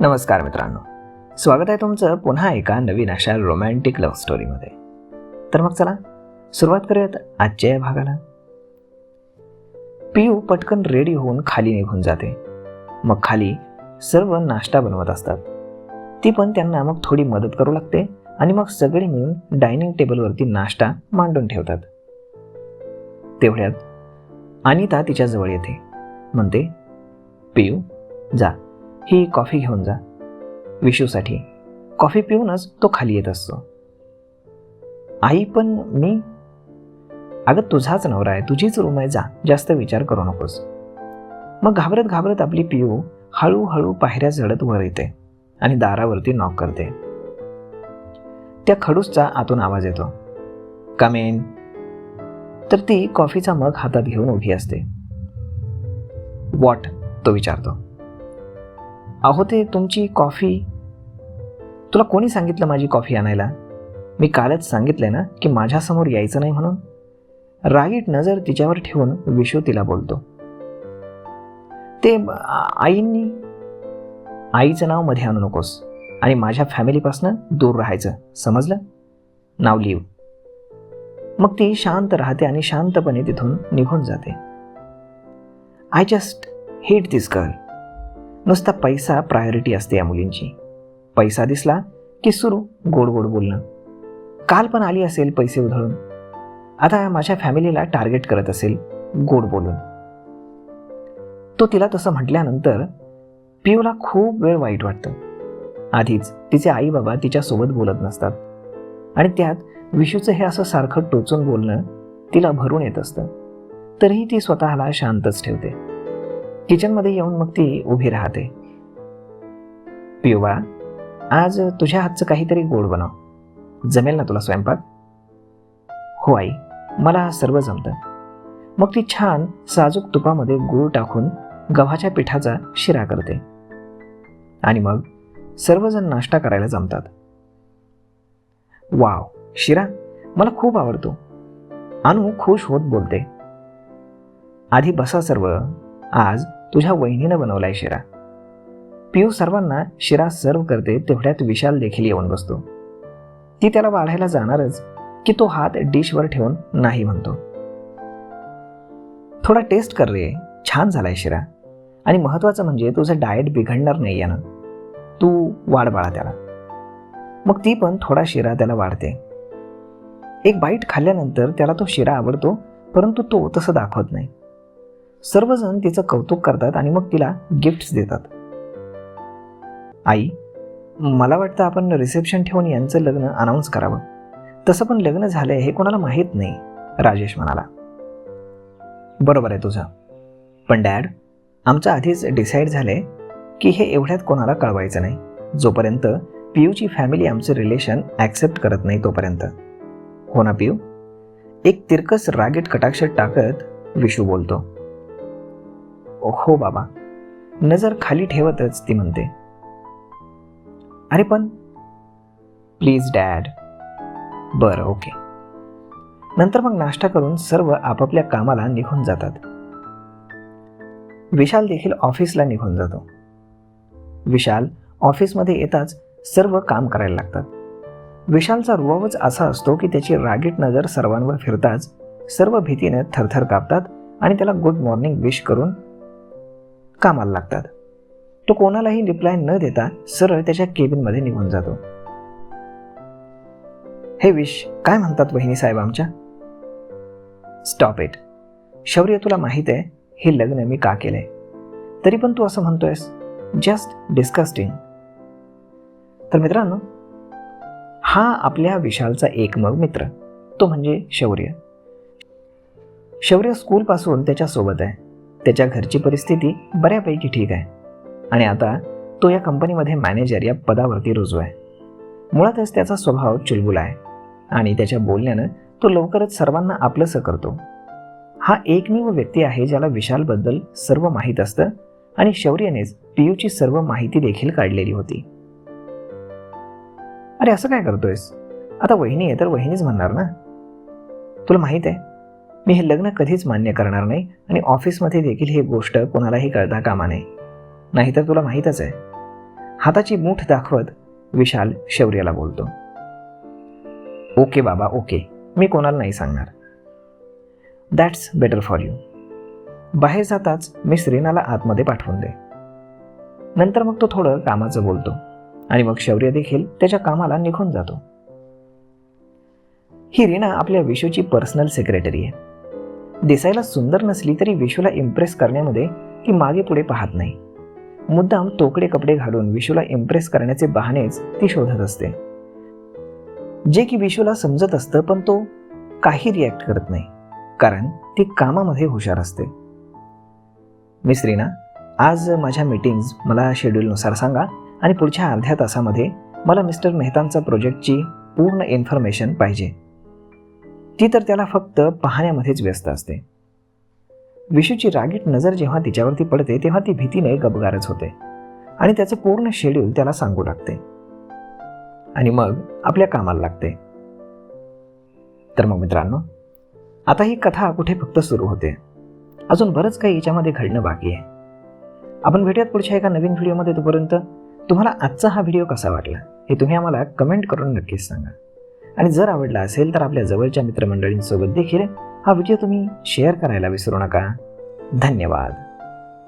नमस्कार मित्रांनो. स्वागत आहे तुमचं पुन्हा एका नवीन अशा रोमॅन्टिक लव्ह स्टोरीमध्ये तर मग चला सुरुवात करूयात आजच्या या भागाला. पियू पटकन रेडी होऊन खाली निघून जाते. मग खाली सर्व नाश्ता बनवत असतात. ती पण त्यांना मग थोडी मदत करू लागते आणि मग सगळे मिळून डायनिंग टेबलवरती नाश्ता मांडून ठेवतात. तेवढ्यात अनिता तिच्या जवळ येते. म्हणते पियू जा. ही कॉफी घेऊन जा. विशूसाठी. कॉफी पिऊनच तो खाली येत असतो. आई पण मी? अगं तुझाच नवरा आहे. तुझीच रूम आहे. जा. जास्त विचार करू नकोस. मग घाबरत घाबरत आपली पिऊ हळूहळू पायऱ्या झडत वर येते आणि दारावरती नॉक करते. त्या खडूसचा आतून आवाज येतो. कमेन तर ती कॉफीचा मग हातात घेऊन उभी असते. वॉट तो विचारतो. अहो ते तुमची कॉफी. तुला कोणी सांगितलं माझी कॉफी आणायला? मी कालच सांगितलंय ना की माझ्यासमोर यायचं नाही म्हणून. रागीट नजर तिच्यावर ठेवून विशू तिला बोलतो. ते आईंनी? आईचं नावमध्ये आणू नकोस. आणि माझ्या फॅमिलीपासून दूर राहायचं. समजलं? नाव लिव मग ती शांत राहते आणि शांतपणे तिथून निघून जाते. I just hate this girl नुसता पैसा प्रायोरिटी असते या मुलींची. पैसा दिसला की सुरू गोड गोड बोलणं. काल पण आली असेल पैसे उधळून. आता माझ्या फॅमिलीला टार्गेट करत असेल गोड बोलून. तो तिला तसं म्हटल्यानंतर पियूला खूप वेळ वाईट वाटतं. आधीच तिचे आई बाबा तिच्यासोबत बोलत नसतात. आणि त्यात विशूचं हे असं सारखं टोचून बोलणं तिला भरून येत असतं. तरीही ती स्वतःला शांतच ठेवते. किचनमध्ये येऊन मग ती उभी राहते. पियुबा आज तुझ्या हातचं काहीतरी गोड बनव. जमेल ना तुला स्वयंपाक? हो आई मला सर्व जमतं. मग ती छान साजूक तुपामध्ये गूळ टाकून गव्हाच्या पिठाचा शिरा करते. आणि मग सर्वजण नाश्ता करायला जमतात. वाव शिरा मला खूप आवडतो. अनु खुश होत बोलते. आधी बसा सर्व आज तुझ्या वहिनीनं बनवलाय शिरा. पियू सर्वांना शिरा सर्व करते तेवढ्यात विशाल देखील येऊन बसतो. ती त्याला वाढायला जाणारच की तो हात डिशवर ठेवून नाही म्हणतो. थोडा टेस्ट कर रे छान झालाय शिरा. आणि महत्वाचं म्हणजे तुझं डाएट बिघडणार नाही यानं. तू वाढ बाळा त्याला. मग ती पण थोडा शिरा त्याला वाढते. एक बाईट खाल्ल्यानंतर त्याला तो शिरा आवडतो परंतु तो तसं दाखवत नाही. सर्वजण तिचं कौतुक करतात आणि मग तिला गिफ्ट्स देतात. आई मला वाटतं आपण रिसेप्शन ठेवून यांचं लग्न अनाऊन्स करावं. तसं पण लग्न झालंय हे कोणाला माहीत नाही राजेश म्हणाला. बरोबर आहे तुझं. पण डॅड आमचं आधीच डिसाईड झालंय की हे एवढ्यात कोणाला कळवायचं नाही. जोपर्यंत पियूची फॅमिली आमचं रिलेशन ॲक्सेप्ट करत नाही तोपर्यंत. हो ना पियू? एक तिरकस रागेट कटाक्ष टाकत विशू बोलतो. हो बाबा. नजर खाली ठेवतच ती म्हणते. अरे पण. प्लीज डॅड बरं ओके नंतर मग नाश्ता करून सर्व आपापल्या कामाला निघून जातात. विशाल देखील ऑफिसला निघून जातो. विशाल ऑफिसमध्ये येताच सर्व काम करायला लागतात. विशालचा रुवावच असा असतो की त्याची रागीट नजर सर्वांवर फिरताच सर्व भीतीने थरथर कापतात आणि त्याला गुड मॉर्निंग विश करून कामाला लागतात. तो कोणालाही रिप्लाय न देता सरळ त्याच्या केबिनमध्ये निघून जातो. हे विश काय म्हणतात बहिणी साहेब आमच्या? स्टॉप इट शौर्य तुला माहीत आहे हे लग्न मी का केलंय? तरी पण तू असं म्हणतोयस जस्ट डिस्कस्टिंग तर मित्रांनो हा आपल्या विशालचा एकमग मित्र तो म्हणजे शौर्य. शौर्य स्कूलपासून त्याच्यासोबत आहे. त्याच्या घरची परिस्थिती बऱ्यापैकी ठीक आहे. आणि आता तो या कंपनीमध्ये मॅनेजर या पदावरती रुजू आहे. मुळातच त्याचा स्वभाव चुलबुला आहे. आणि त्याच्या बोलण्यानं तो लवकरच सर्वांना आपलंसं करतो. हा एकमेव व्यक्ती आहे ज्याला विशालबद्दल सर्व माहीत असतं आणि शौर्यनेच पियूची सर्व माहिती देखील काढलेली होती. अरे असं काय करतोयस? आता वहिनी आहे तर वहिनीच म्हणणार ना? तुला माहीत आहे? मी हे लग्न कधीच मान्य करणार नाही आणि ऑफिसमध्ये देखील ही गोष्ट कोणालाही कळता कामा नये. नाहीतर तुला माहीतच आहे. हाताची मूठ दाखवत विशाल शौर्याला बोलतो. ओके बाबा ओके. मी कोणाला नाही सांगणार. दॅट्स बेटर फॉर यू बाहेर जाताच मी श्रीनाला आतमध्ये पाठवून दे. नंतर मग तो थोडं कामाचं बोलतो आणि मग शौर्य देखील त्याच्या कामाला निघून जातो. ही रीना आपल्या विशूची पर्सनल सेक्रेटरी आहे. दिसायला सुंदर नसली तरी विशूला इम्प्रेस करण्यामध्ये ती मागे पुढे पाहत नाही. मुद्दाम तोकडे कपडे घालून विशूला इम्प्रेस करण्याचे बहानेच ती शोधत असते. जे की विशूला समजत असतं पण तो काही रिॲक्ट करत नाही कारण ती कामामध्ये हुशार असते. मिस रीना आज माझ्या मीटिंग्ज मला शेड्यूलनुसार सांगा आणि पुढच्या अर्ध्या तासामध्ये मला मिस्टर मेहतांचा प्रोजेक्टची पूर्ण इन्फॉर्मेशन पाहिजे. ती तर त्याला फक्त पाहण्यामध्येच व्यस्त असते. विशूची रागीट नजर जेव्हा तिच्यावरती पडते तेव्हा ती भीतीने गबगारच होते आणि त्याचं पूर्ण शेड्यूल त्याला सांगू टाकते आणि मग आपल्या कामाला लागते. तर मग मित्रांनो आता ही कथा कुठे फक्त सुरू होते. अजून बरंच काही याच्यामध्ये घडणं बाकी आहे. आपण भेटूयात पुढच्या एका नवीन व्हिडिओमध्ये तोपर्यंत. तुम्हाला आजचा हा व्हिडिओ कसा वाटला हे तुम्ही आम्हाला कमेंट करून नक्कीच सांगा. आणि जर आवडला असेल तर आपल्या जवळच्या मित्रमंडळींसोबत देखील हा व्हिडिओ तुम्ही शेअर करायला विसरू नका. धन्यवाद.